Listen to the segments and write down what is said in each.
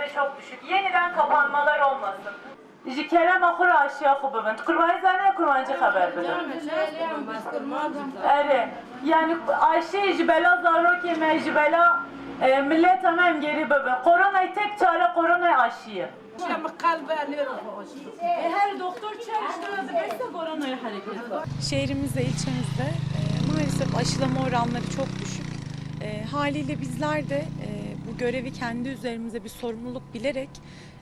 %5 çok düşük. Yeniden kapanmalar olmasın. Ji kerem axur aşiya xu bibin. Kurbanı zane kurbancı haber bidin. Evet. Yani Ayşe ji bela zarokê me ji e, millet ama geri bibin. Koronayı tek çare koronayı aşiye. Her doktor çalıştırdı. Koronayı hareket Şehrimizde, ilçemizde e, maalesef aşılama oranları çok düşük. E, haliyle bizler de e, bu görevi kendi üzerimize bir sorumluluk bilerek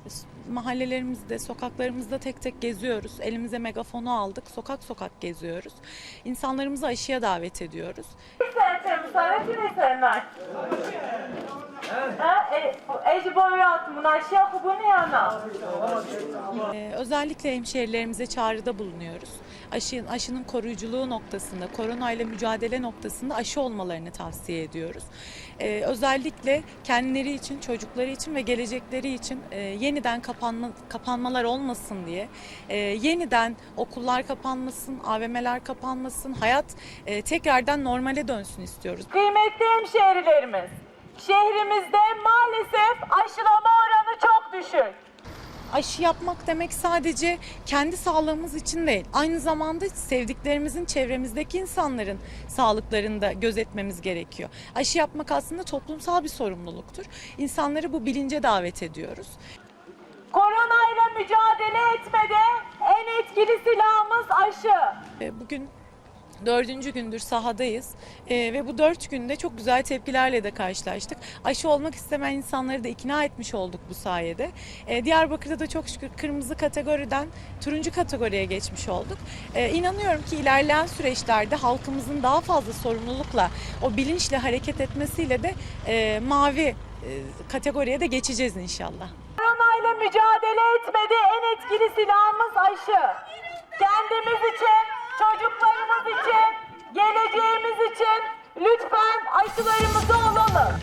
e, mahallelerimizde, sokaklarımızda tek tek geziyoruz. Elimize megafonu aldık, sokak sokak geziyoruz. İnsanlarımızı aşıya davet ediyoruz. Sen müsaade etsinler. Ee, özellikle hemşehrilerimize çağrıda bulunuyoruz. Aşı, aşının koruyuculuğu noktasında, koronayla mücadele noktasında aşı olmalarını tavsiye ediyoruz. Ee, özellikle kendileri için, çocukları için ve gelecekleri için e, yeniden kapanma, kapanmalar olmasın diye, e, yeniden okullar kapanmasın, AVM'ler kapanmasın, hayat e, tekrardan normale dönsün istiyoruz. Kıymetli hemşehrilerimiz, şehrimizde maalesef aşılama oranı çok düşük. aşı yapmak demek sadece kendi sağlığımız için değil. Aynı zamanda sevdiklerimizin, çevremizdeki insanların sağlıklarını da gözetmemiz gerekiyor. Aşı yapmak aslında toplumsal bir sorumluluktur. İnsanları bu bilince davet ediyoruz. Koronayla mücadele etmede en etkili silahımız aşı. E, Bugün dördüncü gündür sahadayız E, ve bu dört günde çok güzel tepkilerle de karşılaştık. Aşı olmak istemeyen insanları da ikna etmiş olduk bu sayede. E, Diyarbakır'da da çok şükür kırmızı kategoriden turuncu kategoriye geçmiş olduk. E, inanıyorum ki ilerleyen süreçlerde halkımızın daha fazla sorumlulukla, o bilinçle hareket etmesiyle de e, mavi e, kategoriye de geçeceğiz inşallah. Koronayla mücadele etmede en etkili silahımız aşı. Lütfen aşılarımızı olalım.